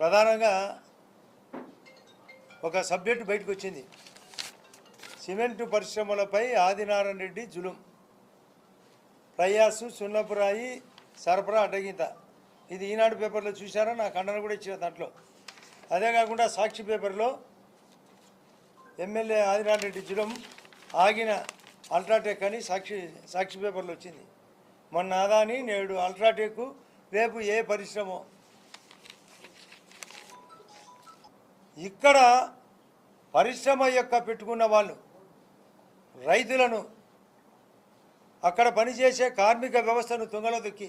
ప్రధానంగా ఒక సబ్జెక్టు బయటకు వచ్చింది సిమెంటు పరిశ్రమలపై ఆదినారాయణ రెడ్డి జులుం. ప్రయాసు సున్నపురాయి సరఫరా అడ్డగింత. ఇది ఈనాడు పేపర్లో చూశారా? నా ఖండన కూడా ఇచ్చిన దాంట్లో. అదే కాకుండా సాక్షి పేపర్లో ఎమ్మెల్యే ఆదినారాయణ రెడ్డి జులం ఆగిన అల్ట్రాటెక్ అని సాక్షి సాక్షి పేపర్లో వచ్చింది. మొన్న అదాని నేడు అల్ట్రాటెక్ రేపు ఏ పరిశ్రమ ఇక్కడ పరిశ్రమ యొక్క పెట్టుకున్న వాళ్ళు రైతులను అక్కడ పనిచేసే కార్మిక వ్యవస్థను తుంగలో దొక్కి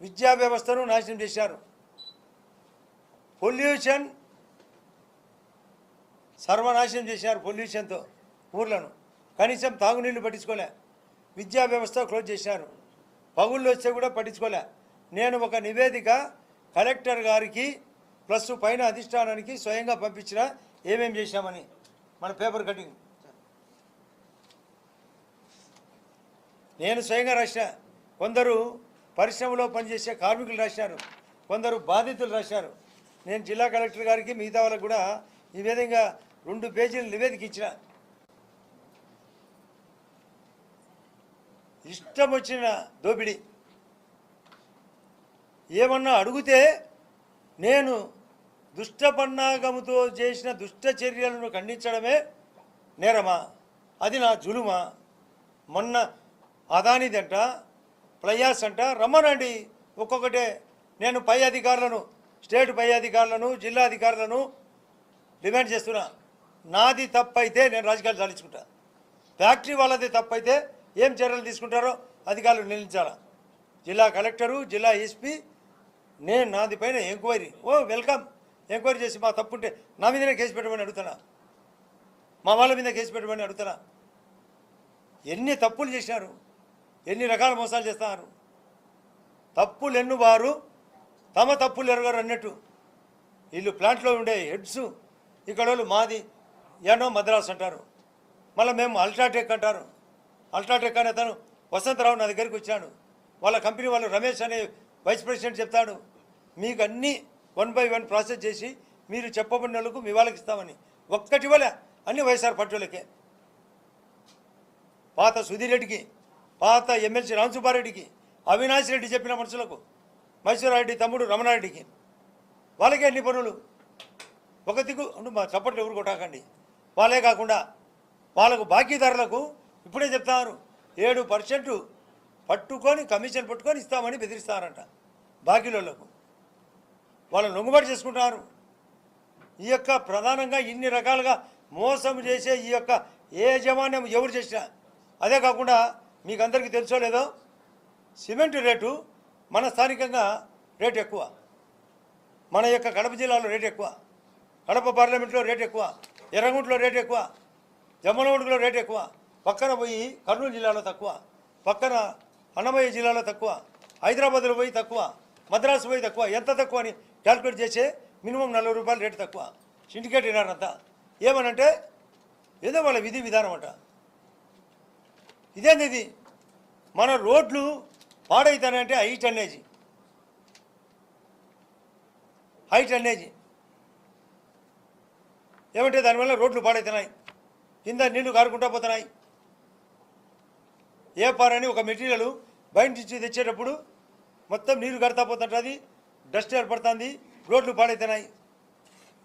విద్యా వ్యవస్థను నాశనం చేశారు. పొల్యూషన్ సర్వనాశనం చేశారు పొల్యూషన్తో ఊర్లను. కనీసం తాగునీళ్ళు పట్టించుకోలే. విద్యా వ్యవస్థ క్లోజ్ చేశారు. పగుళ్ళు వస్తే కూడా పట్టించుకోలే. నేను ఒక నివేదిక కలెక్టర్ గారికి ప్లస్ పైన అధిష్టానానికి స్వయంగా పంపించిన ఏమేం చేశామని మన పేపర్ కటింగ్. నేను స్వయంగా రాసిన కొందరు పరిశ్రమలో పనిచేసే కార్మికులు రాశారు కొందరు బాధితులు రాశారు. నేను జిల్లా కలెక్టర్ గారికి మిగతా వాళ్ళకు కూడా ఈ విధంగా రెండు పేజీలు నివేదిక ఇచ్చిన. ఇష్టం వచ్చిన దోపిడీ. ఏమన్నా అడిగితే నేను దుష్ట పన్నాగముతో చేసిన దుష్ట చర్యలను ఖండించడమే నేరమా? అది నా జులుమా? మొన్న అదానిదంట ప్లయాస్ అంట రమ్మనండి. ఒక్కొక్కటే. నేను పై అధికారులను స్టేట్ పై అధికారులను జిల్లా అధికారులను డిమాండ్ చేస్తున్నా. నాది తప్పైతే నేను రాజకీయాలు సాధించుకుంటా. ఫ్యాక్టరీ వాళ్ళది తప్పైతే ఏం చర్యలు తీసుకుంటారో అధికారులు నిలిచారా జిల్లా కలెక్టరు జిల్లా ఎస్పీ నేను నాది పైన ఎంక్వైరీ. ఓ వెల్కమ్. ఎంక్వైరీ చేసి మా తప్పుంటే నా మీదనే కేసు పెట్టమని అడుగుతున్నా. మా వాళ్ళ మీద కేసు పెట్టమని అడుగుతున్నా. ఎన్ని తప్పులు చేశారు ఎన్ని రకాల మోసాలు చేస్తున్నారు? తప్పులు ఎన్నువారు తమ తప్పులు ఎరగరు అన్నట్టు. వీళ్ళు ప్లాంట్లో ఉండే హెడ్స్ ఇక్కడ వాళ్ళు మాది ఏనో మద్రాస్ అంటారు. మళ్ళీ మేము అల్ట్రాటెక్ అంటారు. అల్ట్రాటెక్ అనే తను వసంతరావు నా దగ్గరికి వచ్చాడు. వాళ్ళ కంపెనీ వాళ్ళు రమేష్ అనే వైస్ ప్రెసిడెంట్ చెప్తాడు. మీకు అన్నీ వన్ బై వన్ ప్రాసెస్ చేసి మీరు చెప్పబడిన వాళ్ళకు మీ వాళ్ళకి ఇస్తామని. ఒక్కటి వల్ల అన్ని వైఎస్ఆర్ పట్టులకే పాత సుధీర్ రెడ్డికి పాత ఎమ్మెల్సీ రామసుబ్బారెడ్డికి అవినాష్ రెడ్డి చెప్పిన మనుషులకు మైసూరారెడ్డి తమ్ముడు రమణారెడ్డికి వాళ్ళకే అన్ని పనులు? ఒక దిగు మా చప్పట్లు ఎవరు కొట్టాకండి. వాళ్ళే కాకుండా వాళ్ళకు బాకీదారులకు ఇప్పుడే చెప్తారు ఏడు పర్సెంట్ పట్టుకొని కమిషన్ పట్టుకొని ఇస్తామని బెదిరిస్తారంట బాకీలకు వాళ్ళు లొంగుబాటు చేసుకుంటున్నారు. ఈ యొక్క ప్రధానంగా ఇన్ని రకాలుగా మోసం చేసే ఈ యొక్క ఏ యజమాన్యం ఎవరు చేసినా అదే కాకుండా మీకు అందరికీ తెలుసో లేదో సిమెంట్ రేటు మన స్థానికంగా రేటు ఎక్కువ. మన యొక్క కడప జిల్లాలో రేటు ఎక్కువ. కడప పార్లమెంట్లో రేటు ఎక్కువ. ఎర్రగుంటలో రేటు ఎక్కువ. జమ్మలగుంటలో రేటు ఎక్కువ. పక్కన పోయి కర్నూలు జిల్లాలో తక్కువ. పక్కన అన్నమయ్య జిల్లాలో తక్కువ. హైదరాబాద్లో పోయి తక్కువ. మద్రాసు పోయి తక్కువ. ఎంత తక్కువ అని క్యాల్కులేట్ చేసే మినిమం నలభై రూపాయలు రేటు తక్కువ. సిండికేట్ వినారంతా ఏమనంటే ఏదో వాళ్ళ విధి విధానం అంట. ఇదేంది ఇది? మన రోడ్లు పాడైతానంటే హై టన్నేజీ హై టన్నేజీ ఏమంటే దానివల్ల రోడ్లు పాడవుతున్నాయి కింద నీళ్ళు కారుకుంటా పోతున్నాయి. ఏ పారని ఒక మెటీరియల్ బయట నుంచి తెచ్చేటప్పుడు మొత్తం నీరు కడతా పోతుంటుంది. డస్ట్ ఏర్పడుతుంది రోడ్లు పాడైతున్నాయి.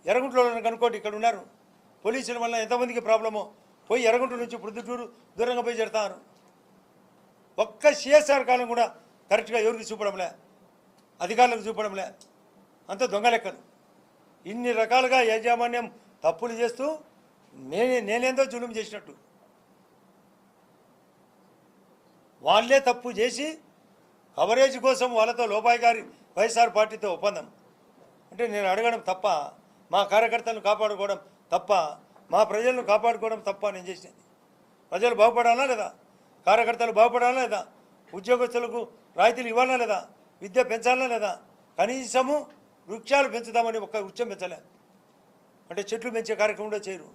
ఎర్రగుంటలో కనుక్కోండి ఇక్కడ ఉన్నారు. పోలీసుల వల్ల ఎంతమందికి ప్రాబ్లమో పోయి ఎర్రగుంట నుంచి ప్రొద్దుటూరు దూరంగా పోయి చేరుతారు. ఒక్క సిఎస్ఆర్ కాలం కూడా కరెక్ట్గా ఎవరికి చూపడంలే అధికారులకు చూపడంలే. అంత దొంగ లెక్కలు. ఇన్ని రకాలుగా యాజమాన్యం తప్పులు చేస్తూ నేనే నేనేందో జులుం చేసినట్టు. వాళ్ళే తప్పు చేసి కవరేజ్ కోసం వాళ్ళతో లోపాయి గారి వైఎస్ఆర్ పార్టీతో ఒప్పందం. అంటే నేను అడగడం తప్ప మా కార్యకర్తలను కాపాడుకోవడం తప్ప మా ప్రజలను కాపాడుకోవడం తప్ప నేను చేసినది ప్రజలు బాగుపడాలా లేదా? కార్యకర్తలు బాగుపడాలా లేదా? ఉద్యోగస్తులకు రాయితీలు ఇవ్వాలా లేదా? విద్య పెంచాలా లేదా? కనీసము వృక్షాలు పెంచుదామని ఒక్క వృక్షం పెంచలేదు అంటే చెట్లు పెంచే కార్యక్రమం కూడా చేయరు.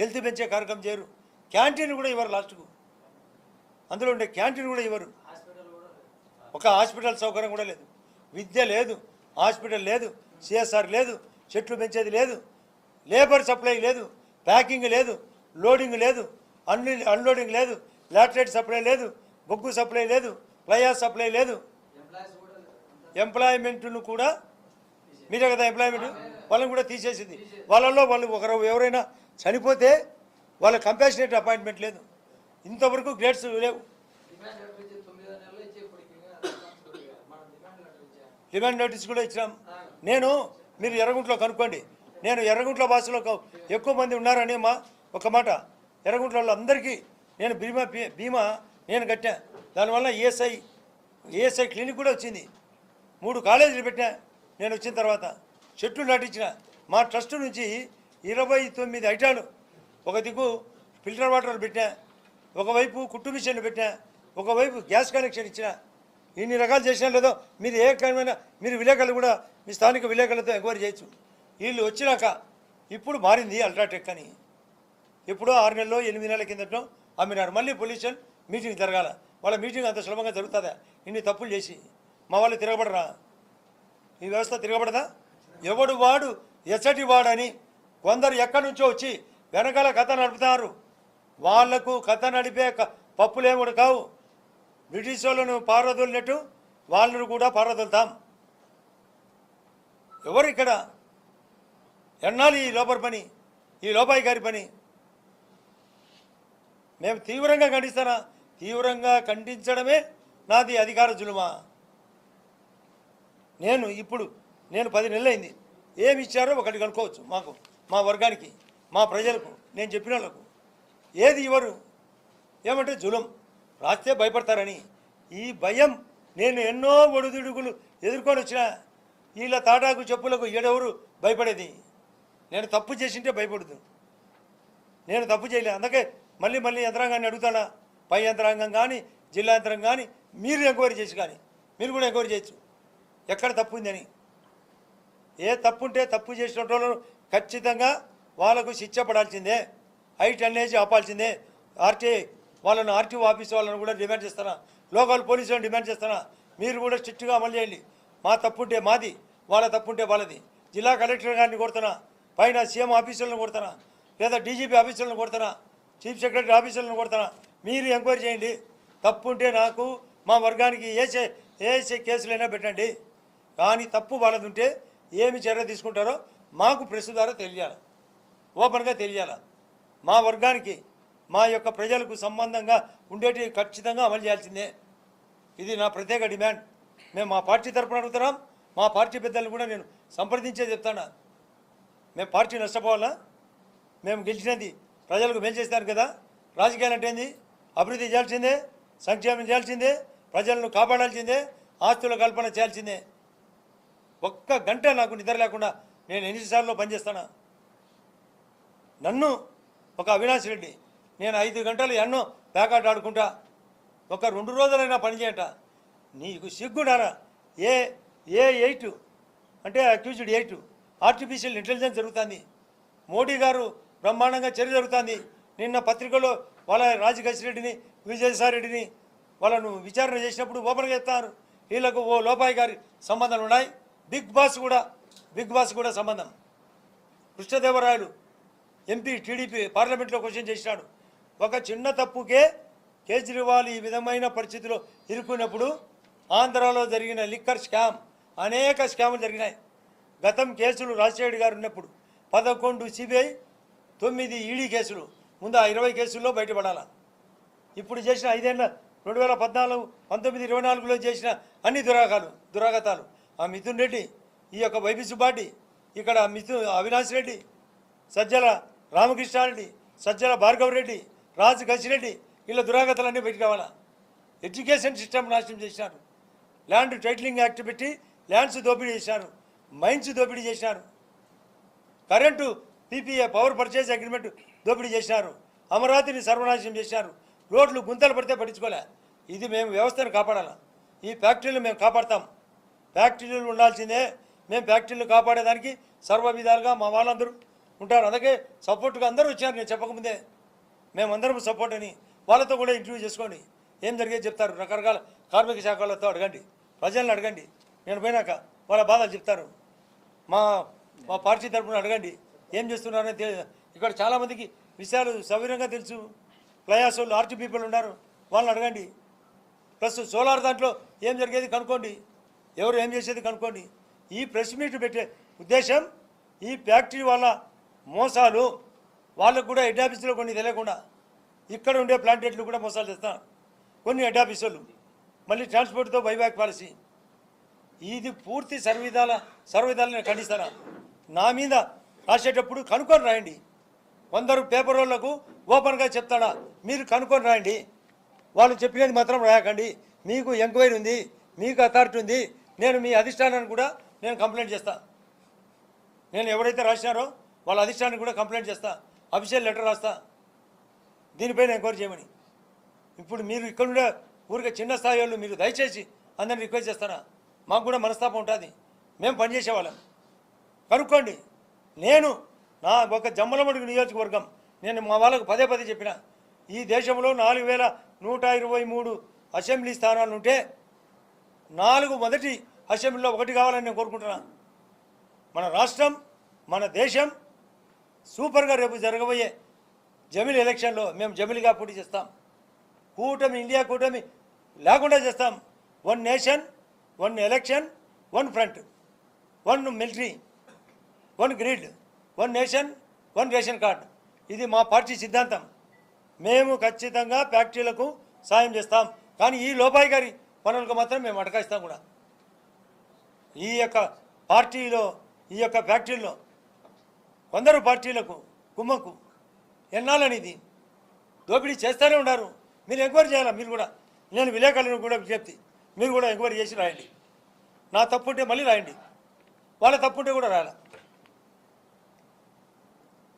హెల్త్ పెంచే కార్యక్రమం చేయరు. క్యాంటీన్ కూడా ఇవ్వరు లాస్ట్కు. అందులో ఉండే క్యాంటీన్ కూడా ఇవ్వరు. ఒక హాస్పిటల్ సౌకర్యం కూడా లేదు. విద్య లేదు హాస్పిటల్ లేదు సిఎస్ఆర్ లేదు చెట్లు పెంచేది లేదు లేబర్ సప్లై లేదు ప్యాకింగ్ లేదు లోడింగ్ లేదు అన్ని అన్లోడింగ్ లేదు లాటరేట్ సప్లై లేదు బొగ్గు సప్లై లేదు ప్లయా సప్లై లేదు. ఎంప్లాయ్మెంట్ను కూడా మీరే కదా ఎంప్లాయ్మెంట్? వాళ్ళని కూడా తీసేసింది. వాళ్ళల్లో వాళ్ళు ఒకరు ఎవరైనా చనిపోతే వాళ్ళ కంపాషనేట్ అపాయింట్మెంట్ లేదు. ఇంతవరకు గ్రేడ్స్ లేవు డిమాండ్ లెటర్ ఇచ్చి తొమ్మిదో నెలలు ఇచ్చి ఇప్పటికి ఇంకా రెస్పాన్సిబిలిటీగా మనం డిమాండ్ డిమాండ్ నోటీస్ కూడా ఇచ్చినాం. నేను మీరు ఎర్రగుంట్లో కనుక్కోండి. నేను ఎర్రగుంట్ల భాషలో ఎక్కువ మంది ఉన్నారని మా ఒక మాట. ఎర్రగుంట్ల అందరికీ నేను బీమా బీ- బీమా నేను కట్టా దానివల్ల ఏఎస్ఐ ఏఎస్ఐ క్లినిక్ కూడా వచ్చింది. మూడు కాలేజీలు పెట్టినా నేను వచ్చిన తర్వాత. చెట్లు నాటించిన. మా ట్రస్ట్ నుంచి ఇరవై తొమ్మిది ఐటాలు ఒక దిక్కు ఫిల్టర్ వాటర్లు పెట్టినా. ఒకవైపు కుట్టు మిషన్లు పెట్టినా. ఒకవైపు గ్యాస్ కనెక్షన్ ఇచ్చినా. ఇన్ని రకాలు చేసినా లేదో మీరు ఏ రకమైన మీరు విలేకరులు కూడా మీ స్థానిక విలేకరులతో ఎంక్వైరీ చేయొచ్చు. వీళ్ళు వచ్చినాక ఇప్పుడు మారింది అల్ట్రాటెక్ అని. ఎప్పుడో ఆరు నెలలో ఎనిమిది నెలల కిందటో అమ్మినారు. మళ్ళీ పొల్యూషన్ మీటింగ్ జరగాల. వాళ్ళ మీటింగ్ అంత సులభంగా జరుగుతుందా? ఇన్ని తప్పులు చేసి. మా వాళ్ళు తిరగబడరా? ఈ వ్యవస్థ తిరగబడదా? ఎవడు వాడు? ఎచ్చటి వాడని కొందరు ఎక్కడి నుంచో వచ్చి వెనకాల కథ నడుపుతారు. వాళ్ళకు కథ నడిపే క- పప్పులేముడు కావు. బ్రిటిష్ వాళ్ళను పారదొలినట్టు వాళ్ళను కూడా పారదొలుతాం. ఎవరు ఇక్కడ? ఎన్నాళ్ళు ఈ లోపల పని? ఈ లోపాయి గారి పని? మేము తీవ్రంగా ఖండిస్తానా? తీవ్రంగా ఖండించడమే నాది అధికార జులుమా. నేను ఇప్పుడు నేను పది నెలలైంది. ఏమి ఇచ్చారో ఒకటి కనుక్కోవచ్చు మాకు మా వర్గానికి మా ప్రజలకు నేను చెప్పిన వాళ్ళకు. ఏది ఇవ్వరు? ఏమంటే జులం. రాస్తే భయపడతారని. ఈ భయం నేను ఎన్నో ఒడిదుడుగులు ఎదుర్కొని వచ్చిన వీళ్ళ తాటాకు చెప్పులకు ఏడెవరు భయపడేది? నేను తప్పు చేసింటే భయపడదు. నేను తప్పు చేయలే. అందుకే మళ్ళీ మళ్ళీ యంత్రాంగాన్ని అడుగుతానా? పై యంత్రాంగం కానీ జిల్లా యంత్రాంగం కానీ మీరు ఎంక్వైరీ చేసి కానీ మీరు కూడా ఎంక్వైరీ చేయొచ్చు. ఎక్కడ తప్పు ఉందని. ఏ తప్పు ఉంటే తప్పు చేసిన వాళ్ళు ఖచ్చితంగా వాళ్ళకు శిక్ష పడాల్సిందే. హైట్ అనేది ఆపాల్సిందే. ఆర్టీఐ వాళ్ళను ఆర్టీఓ ఆఫీస్ వాళ్ళని కూడా డిమాండ్ చేస్తానా లోకల్ పోలీసులను డిమాండ్ చేస్తానా మీరు కూడా స్ట్రిక్ట్గా అమలు చేయండి. మా తప్పుంటే మాది వాళ్ళ తప్పుంటే వాళ్ళది. జిల్లా కలెక్టర్ గారిని కొడుతున్నా పైన సీఎం ఆఫీసులను కొడుతున్నా లేదా డీజీపీ ఆఫీసులను కొడుతున్నా చీఫ్ సెక్రటరీ ఆఫీసులను కొడుతున్నా మీరు ఎంక్వైరీ చేయండి. తప్పుంటే నాకు మా వర్గానికి ఏసే ఏసే కేసులైనా పెట్టండి. కానీ తప్పు వాళ్ళది ఉంటే ఏమి చర్య తీసుకుంటారో మాకు ప్రెస్ ద్వారా తెలియాలి. ఓపెన్గా తెలియాలి. మా వర్గానికి మా యొక్క ప్రజలకు సంబంధంగా ఉండేటి ఖచ్చితంగా అమలు చేయాల్సిందే. ఇది నా ప్రత్యేక డిమాండ్. మేము మా పార్టీ తరపున అడుగుతున్నాం. మా పార్టీ పెద్దలు కూడా నేను సంప్రదించే చెప్తాను. మేము పార్టీ నష్టపోవాలా? మేము గెలిచినది ప్రజలకు మేలు చేస్తాను కదా. రాజకీయాలు అంటే ఏంది? అభివృద్ధి చేయాల్సిందే సంక్షేమం చేయాల్సిందే ప్రజలను కాపాడాల్సిందే ఆస్తుల కల్పన చేయాల్సిందే. ఒక్క గంట నాకు నిద్ర లేకుండా నేను ఎన్నిసార్లు పనిచేస్తాను? నన్ను ఒక అవినాష్ రెడ్డి నేను ఐదు గంటలు ఎన్నో ప్యాకాట్ ఆడుకుంటా. ఒక రెండు రోజులైనా పని చేయట. నీకు సిగ్గునారా ఏ ఏ ఎయిట్? అంటే అక్యూజ్డ్ ఎయిట్. ఆర్టిఫిషియల్ ఇంటెలిజెన్స్ జరుగుతుంది. మోడీ గారు బ్రహ్మాండంగా చర్య జరుగుతుంది. నిన్న పత్రికలో వాళ్ళ రాజకేశ్ రెడ్డిని విజయసాయి రెడ్డిని వాళ్ళను విచారణ చేసినప్పుడు ఓపెన్గా చెప్తారు వీళ్ళకు ఓ లోపాయి గారి సంబంధాలు ఉన్నాయి. బిగ్ బాస్ కూడా బిగ్ బాస్ కూడా సంబంధం. కృష్ణదేవరాయలు ఎంపీ టీడీపీ పార్లమెంట్లో క్వశ్చన్ చేసినాడు. ఒక చిన్న తప్పుకే కేజ్రీవాల్ ఈ విధమైన పరిస్థితిలో ఇరుక్కున్నప్పుడు ఆంధ్రాలో జరిగిన లిక్కర్ స్కామ్ అనేక స్కాములు జరిగినాయి. గతం కేసులు రాజశేఖర్ గారు ఉన్నప్పుడు పదకొండు సిబిఐ తొమ్మిది ఈడీ కేసులు ముందు ఆ ఇరవై కేసుల్లో బయటపడాల. ఇప్పుడు చేసిన ఐదేళ్ళ రెండు వేల పద్నాలుగు పంతొమ్మిది ఇరవై నాలుగులో చేసిన అన్ని దురాగాలు దురాగతాలు. ఆ మిథున్ రెడ్డి ఈ యొక్క వైబీ సుబ్బాటి ఇక్కడ మిథు అవినాష్ రెడ్డి సజ్జల రామకృష్ణారెడ్డి సజ్జల భార్గవ్ రెడ్డి రాజు గజిరెడ్డి వీళ్ళ దురాగతలన్నీ బయటకు కావాలా ఎడ్యుకేషన్ సిస్టమ్ నాశనం చేసినారు. ల్యాండ్ టైటిలింగ్ యాక్ట్ పెట్టి ల్యాండ్స్ దోపిడీ చేశారు మైన్స్ దోపిడీ చేశారు current PPA power purchase agreement దోపిడీ చేశారు అమరావతిని సర్వనాశనం చేశారు రోడ్లు గుంతలు పడితే పట్టించుకోలే. ఇది మేము వ్యవస్థను కాపాడాలా? ఈ ఫ్యాక్టరీలు మేము కాపాడతాం. ఫ్యాక్టరీలు ఉండాల్సిందే. మేము ఫ్యాక్టరీలు కాపాడేదానికి సర్వ విధాలుగా మా వాళ్ళందరూ ఉంటారు. అందుకే సపోర్ట్గా అందరూ వచ్చారు. నేను చెప్పకముందే. మేమందరం సపోర్ట్ అని వాళ్ళతో కూడా ఇంటర్వ్యూ చేసుకోండి. ఏం జరిగేది చెప్తారు? రకరకాల కార్మిక శాఖ వాళ్ళతో అడగండి. ప్రజలను అడగండి. నేను పోయినాక వాళ్ళ బాధలు చెప్తారు. మా మా పార్టీ తరపున అడగండి. ఏం చేస్తున్నారని ఇక్కడ చాలామందికి విషయాలు సవిరంగా తెలుసు. ప్లయాస్ వాళ్ళు ఆర్టీ పీపుల్ ఉన్నారు. వాళ్ళని అడగండి. ప్లస్ సోలార్ దాంట్లో ఏం జరిగేది కనుక్కోండి. ఎవరు ఏం చేసేది కనుక్కోండి. ఈ ప్రెస్ మీట్ పెట్టే ఉద్దేశం ఈ ఫ్యాక్టరీ వల్ల మోసాలు వాళ్ళకు కూడా హెడ్ ఆఫీసులో కొన్ని తెలియకుండా ఇక్కడ ఉండే ప్లాంటెట్లు కూడా మోసాలు చేస్తాం. కొన్ని హెడ్ ఆఫీసులు. మళ్ళీ ట్రాన్స్పోర్ట్తో బైబ్యాక్ పాలసీ. ఇది పూర్తి సర్వవిధాల సర్వవిధాలు నేను ఖండిస్తాను? నా మీద రాసేటప్పుడు కనుక్కొని రాయండి. కొందరు పేపర్ వాళ్ళకు ఓపెన్గా చెప్తాడా? మీరు కనుక్కొని రాయండి. వాళ్ళు చెప్పినది మాత్రం రాయకండి. మీకు ఎంక్వైరీ ఉంది మీకు అథారిటీ ఉంది. నేను మీ అధిష్టానాన్ని కూడా నేను కంప్లైంట్ చేస్తా. నేను ఎవరైతే రాసినారో వాళ్ళ అధిష్టానానికి కూడా కంప్లైంట్ చేస్తా. అఫీషియల్ లెటర్ రాస్తా. దీనిపైన ఎంక్వైరీ చేయమని. ఇప్పుడు మీరు ఇక్కడ ఉండే ఊరికే చిన్న స్థాయి వాళ్ళు మీరు దయచేసి అందరిని రిక్వెస్ట్ చేస్తారా? మాకు కూడా మనస్తాపం ఉంటుంది. మేము పనిచేసేవాళ్ళం కనుక్కోండి. నేను నా ఒక జమ్మలమడుగు నియోజకవర్గం. నేను మా వాళ్ళకు పదే పదే చెప్పిన. ఈ దేశంలో నాలుగు వేల నూట ఇరవై మూడు అసెంబ్లీ స్థానాలు ఉంటే నాలుగు మొదటి అసెంబ్లీలో ఒకటి కావాలని నేను కోరుకుంటున్నాను మన రాష్ట్రం మన దేశం సూపర్గా రేపు జరగబోయే జమిలి ఎలక్షన్లో మేము జమిలిగా పోటీ చేస్తాం. కూటమి ఇండియా కూటమి లేకుండా చేస్తాం. One nation one election one front one military one grid one nation one ration card. ఇది మా పార్టీ సిద్ధాంతం. మేము ఖచ్చితంగా ఫ్యాక్టరీలకు సాయం చేస్తాం. కానీ ఈ లోపాయి గారి పనులకు మాత్రం మేము అటకాయిస్తాం కూడా. ఈ యొక్క పార్టీలో ఈ యొక్క ఫ్యాక్టరీలో కొందరు పార్టీలకు కుమ్మకు ఎన్నాలని ఇది దోపిడీ చేస్తూనే ఉన్నారు. మీరు ఎంక్వైరీ చేయాలా? మీరు కూడా. నేను విలేకరులను కూడా విజ్ఞప్తి. మీరు కూడా ఎంక్వైరీ చేసి రాయండి. నా తప్పు ఉంటే మళ్ళీ రాయండి. వాళ్ళ తప్పు ఉంటే కూడా రాయాల.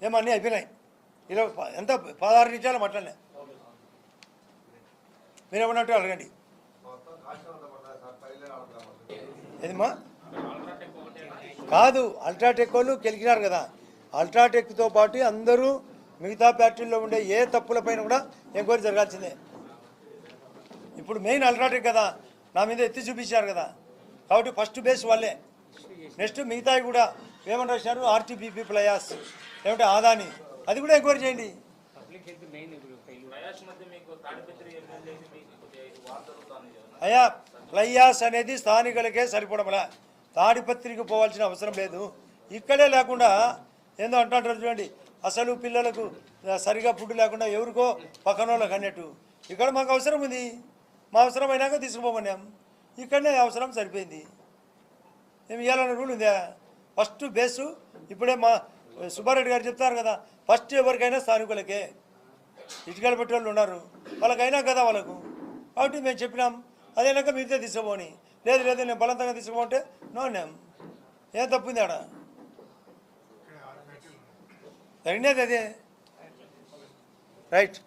ఏమో అన్నీ అయిపోయినాయి. ఇలా ఎంత పదహారు నిమిషాలు మాట్లాడలే మీరు ఏమన్నట్టు అడగండి. ఏదమ్మా కాదు అల్ట్రాటెక్ వాళ్ళు గెలిచినారు కదా. అల్ట్రాటెక్తో పాటు అందరూ మిగతా ఫ్యాక్టరీలో ఉండే ఏ తప్పులపైన కూడా ఎంక్వైరీ జరగాల్సిందే. ఇప్పుడు మెయిన్ అల్ట్రాటెక్ కదా నా మీద ఎత్తి చూపించారు కదా. కాబట్టి ఫస్ట్ బేస్ వాళ్ళే. నెక్స్ట్ మిగతావి కూడా ఏమని రాసినారు ఆర్టీపీపీ ప్లయాస్ ఏమంటే ఆదాని. అది కూడా ఎంక్వైరీ చేయండి. అయ్యా ప్లయాస్ అనేది స్థానికులకే సరిపడమలా. తాడిపత్రికి పోవాల్సిన అవసరం లేదు. ఇక్కడే లేకుండా ఏందో అంటుంటారు చూడండి అసలు పిల్లలకు సరిగా ఫుడ్ లేకుండా ఎవరికో పక్కన వాళ్ళకి అన్నట్టు. ఇక్కడ మాకు అవసరం ఉంది. మా అవసరం అయినాక తీసుకుపోమన్నాం. ఇక్కడనే అవసరం సరిపోయింది. మేము ఇవ్వాలన్న రూల్ ఉందా? ఫస్ట్ బేసు ఇప్పుడే మా సుబ్బారెడ్డి గారు చెప్తారు కదా ఫస్ట్ ఎవరికైనా స్థానికులకే. ఇటుకలు పెట్టేవాళ్ళు ఉన్నారు. వాళ్ళకైనా కదా వాళ్ళకు. కాబట్టి మేము చెప్పినాం. అదేనాక మీతో తీసుకుపోని. లేదు లేదు నేను బలవంతంగా తీసుకుపోతే నో నేమ్ ఏం తప్పింది ఆడ? జరిగినది అదే రైట్